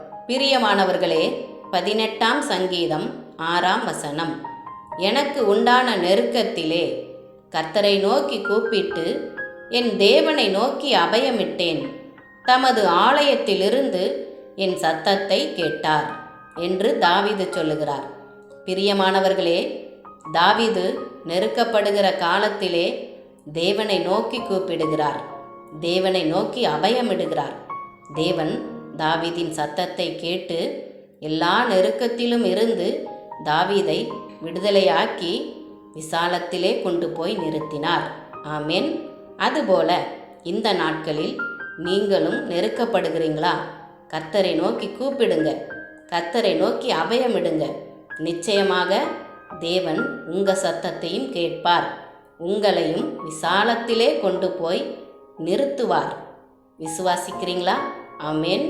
பிரியமானவர்களே பதினெட்டாம் சங்கீதம் ஆறாம் வசனம். எனக்கு உண்டான நெருக்கத்திலே கர்த்தரை நோக்கி கூப்பிட்டு என் தேவனை நோக்கி அபயமிட்டேன். தமது ஆலயத்திலிருந்து என் சத்தத்தை கேட்டார் என்று தாவிது சொல்லுகிறார். பிரியமானவர்களே தாவிது நெருக்கப்படுகிற காலத்திலே தேவனை நோக்கி கூப்பிடுகிறார். தேவனை நோக்கி அபயமிடுகிறார். தேவன் தாவீதின் சத்தத்தை கேட்டு எல்லா நெருக்கத்திலும் இருந்து தாவீதை விடுதலையாக்கி விசாலத்திலே கொண்டு போய் நிறுத்தினார். ஆமென். அதுபோல இந்த நாட்களில் நீங்களும் நெருக்கப்படுகிறீங்களா? கத்தரை நோக்கி கூப்பிடுங்க. கத்தரை நோக்கி அபயமிடுங்க. நிச்சயமாக தேவன் உங்க சத்தத்தையும் கேட்பார். உங்களையும் விசாலத்திலே கொண்டு போய் நிறுத்துவார். விசுவாசிக்கிறீங்களா? ஆமென்.